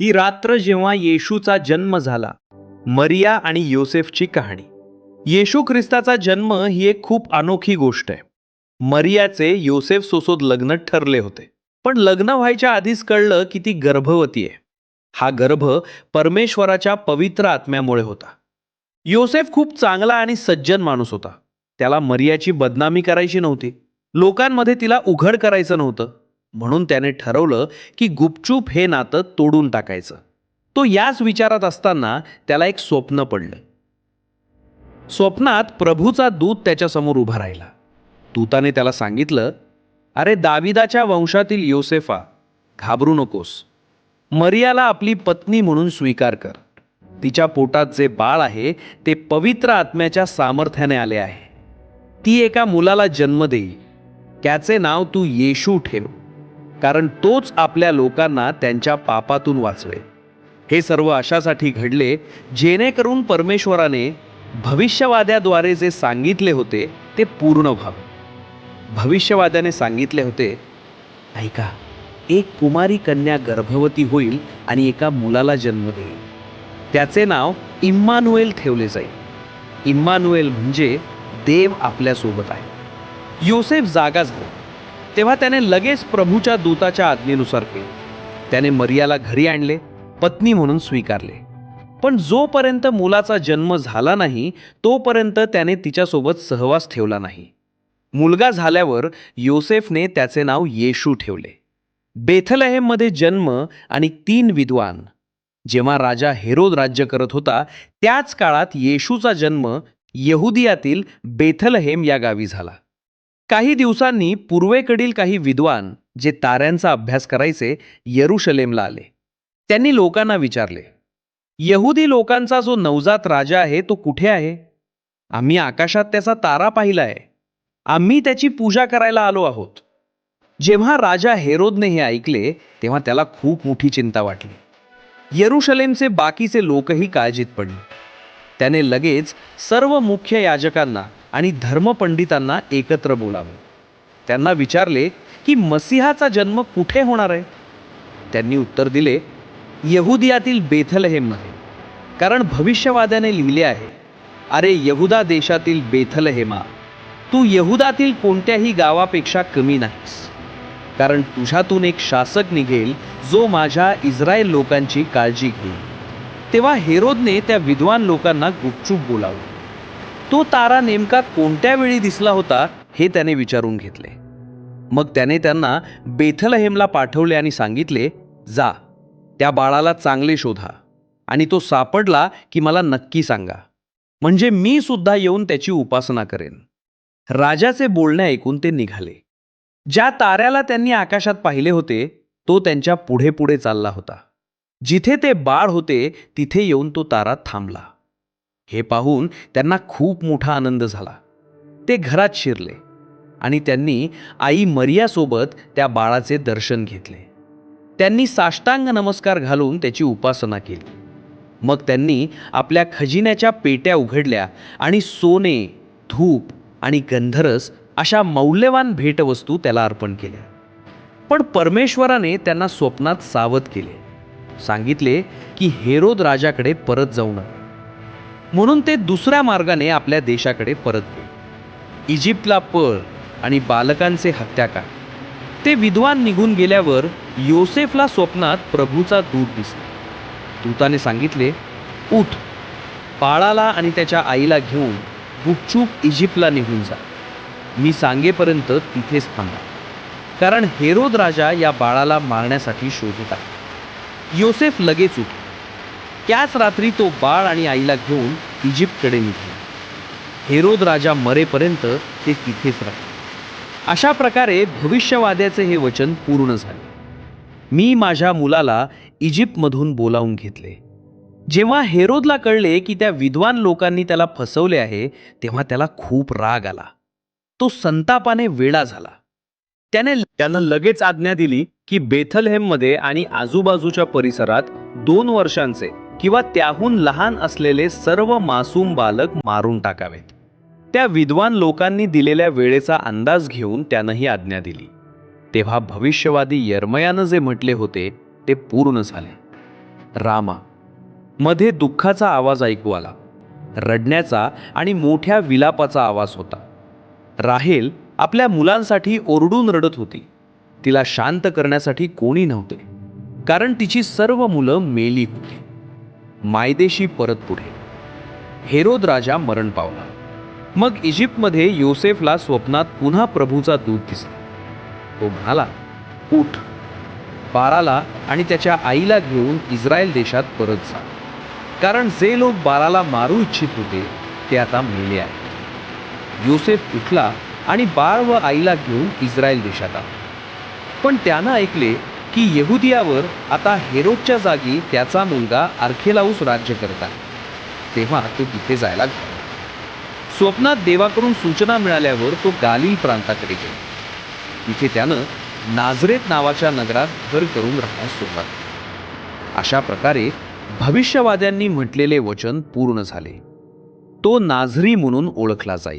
ही रात्र जेव्हा येशूचा जन्म झाला मरिया आणि योसेफची कहाणी. येशू ख्रिस्ताचा जन्म ही एक खूप अनोखी गोष्ट आहे. मरियाचे योसेफ सोसोद लग्न ठरले होते. पण लग्न व्हायच्या आधीच कळलं की ती गर्भवती आहे. हा गर्भ परमेश्वराच्या पवित्र आत्म्यामुळे होता. योसेफ खूप चांगला आणि सज्जन माणूस होता. त्याला मरियाची बदनामी करायची नव्हती. लोकांमध्ये तिला उघड करायचं नव्हतं. म्हणून त्याने ठरवलं की गुपचूप हे नातं तोडून टाकायचं. तो याच विचारात असताना त्याला एक स्वप्न पडलं. स्वप्नात प्रभूचा दूत त्याच्यासमोर उभा राहिला. दूताने त्याला सांगितलं अरे दाविदाच्या वंशातील योसेफा घाबरू नकोस. मरियाला आपली पत्नी म्हणून स्वीकार कर. तिच्या पोटात जे बाळ आहे ते पवित्र आत्म्याच्या सामर्थ्याने आले आहे. ती एका मुलाला जन्म देईल. त्याचे नाव तू येशू ठेव. कारण तोच आपल्या लोकांना त्यांच्या पापातून वाचवेल हे सर्व अशासाठी घडले जेणेकरून परमेश्वराने भविष्यवाद्याद्वारे जे सांगितले होते ते पूर्ण व्हावे. भविष्यवाद्याने सांगितले होते ऐका एक कुमारी कन्या गर्भवती होईल आणि एका मुलाला जन्म देईल. त्याचे नाव इम्मानुएल ठेवले जाईल. इम्मानुएल म्हणजे देव आपल्यासोबत आहे. योसेफ जागा झाला. तेव्हा त्याने लगेच प्रभूच्या दूताच्या आज्ञेनुसार केले. त्याने मरियाला घरी आणले पत्नी म्हणून स्वीकारले. पण जोपर्यंत मुलाचा जन्म झाला नाही तोपर्यंत त्याने तिच्यासोबत सहवास ठेवला नाही. मुलगा झाल्यावर योसेफने त्याचे नाव येशू ठेवले. बेथलहेममध्ये जन्म आणि तीन विद्वान. जेव्हा राजा हेरोद राज्य करत होता त्याच काळात येशूचा जन्म यहुदियातील बेथलहेम या गावी झाला. काही दिवसांनी पूर्वेकडील काही विद्वान जे ताऱ्यांचा अभ्यास करायचे यरुशलेमला आले. त्यांनी लोकांना विचारले यहुदी लोकांचा जो नवजात राजा आहे तो कुठे आहे? आम्ही आकाशात त्याचा तारा पाहिला आहे आम्ही त्याची पूजा करायला आलो आहोत. जेव्हा राजा हेरोदने हे ऐकले तेव्हा त्याला खूप मोठी चिंता वाटली. यरुशलेमचे बाकीचे लोकही काळजीत पडले. त्याने लगेच सर्व मुख्य याजकांना आणि धर्मपंडितांना एकत्र बोलावे. त्यांना विचारले की मसिहाचा जन्म कुठे होणार आहे? त्यांनी उत्तर दिले यहुदियातील बेथलहेममध्ये. कारण भविष्यवाद्याने लिहिले आहे अरे यहुदा देशातील बेथलहेमा तू यहुदातील कोणत्याही गावापेक्षा कमी नाहीस. कारण तुझ्यातून एक शासक निघेल जो माझ्या इस्रायल लोकांची काळजी घेईल. तेव्हा हेरोदने त्या विद्वान लोकांना गुपचूप बोलावलं. तो तारा नेमका कोणत्या वेळी दिसला होता हे त्याने विचारून घेतले. मग त्याने त्यांना बेथलहेमला पाठवले आणि सांगितले जा त्या बाळाला चांगले शोधा आणि तो सापडला की मला नक्की सांगा. म्हणजे मी सुद्धा येऊन त्याची उपासना करेन. राजाचे बोलणे ऐकून ते निघाले. ज्या ताऱ्याला त्यांनी आकाशात पाहिले होते तो त्यांच्या पुढे पुढे चालला होता. जिथे ते बाळ होते तिथे येऊन तो तारा थांबला. हे पाहून त्यांना खूप मोठा आनंद झाला. ते घरात शिरले आणि त्यांनी आई मरियासोबत त्या बाळाचे दर्शन घेतले. त्यांनी साष्टांग नमस्कार घालून त्याची उपासना केली. मग त्यांनी आपल्या खजिन्याच्या पेट्या उघडल्या आणि सोने धूप आणि गंधरस अशा मौल्यवान भेटवस्तू त्याला अर्पण केल्या. पण परमेश्वराने त्यांना स्वप्नात सावध केले. सांगितले की हेरोद राजाकडे परत जाऊ नका. म्हणून ते दुसऱ्या मार्गाने आपल्या देशाकडे परत गेले. इजिप्तला पळ आणि बालकांचे हत्याकांड. ते विद्वान निघून गेल्यावर योसेफला स्वप्नात प्रभूचा दूत दिसला. दूताने सांगितले उठ बाळाला आणि त्याच्या आईला घेऊन गुपचूप इजिप्तला निघून जा. मी सांगेपर्यंत तिथेच थांबा. कारण हेरोद राजा या बाळाला मारण्यासाठी शोधत आहे. योसेफ लगेच उठ त्याच रात्री तो बाळ आणि आईला घेऊन इजिप्तकडे निघाला. हेरोद राजा मरेपर्यंत ते तिथेच राहिले. अशा प्रकारे भविष्यवाद्याचे हे वचन पूर्ण झाले. मी माझ्या मुलाला इजिप्तमधून बोलावून घेतले. जेव्हा हेरोदला कळले की त्या विद्वान लोकांनी त्याला फसवले आहे तेव्हा त्याला खूप राग आला. तो संतापाने वेळा झाला. त्याने त्यानं लगेच आज्ञा दिली की बेथलहेममध्ये आणि आजूबाजूच्या परिसरात दोन वर्षांचे किंवा त्याहून लहान असलेले सर्व मासूम बालक मारून टाकावेत. त्या विद्वान लोकांनी दिलेल्या वेळेचा अंदाज घेऊन त्यानं ही आज्ञा दिली. तेव्हा भविष्यवादी यर्मयानं जे म्हटले होते ते पूर्ण झाले. रामा मध्ये दुःखाचा आवाज ऐकू आला. रडण्याचा आणि मोठ्या विलापाचा आवाज होता. राहेल आपल्या मुलांसाठी ओरडून रडत होती. तिला शांत करण्यासाठी कोणी नव्हते. कारण तिची सर्व मुलं मेली होती. मायदेशी परत पुढे. हेरोद राजा मरण पावला. मग इजिप्तमध्ये योसेफला स्वप्नात पुन्हा प्रभूचा दूत दिसला. तो म्हणाला उठ. बाराला आणि त्याच्या आईला घेऊन इस्रायल देशात परत जा. कारण जे लोक बाराला मारू इच्छित होते ते आता मेले आहेत. योसेफ उठला आणि बाळ व आईला घेऊन इस्रायल देशात आला. पण त्यानं ऐकले की यहुदियावर आता हेरोदच्या जागी त्याचा मुलगा आर्खेलाऊस राज्य करता तेव्हा तो तिथे जायला स्वप्नात देवाकडून सूचना मिळाल्यावर तो गालिल प्रांताकडे गेला. तिथे त्यानं नाझरेत नावाच्या नगरात घर करून राहण्यास सुरुवात अशा प्रकारे भविष्यवाद्यांनी म्हटलेले वचन पूर्ण झाले. तो नाझरी म्हणून ओळखला जाईल.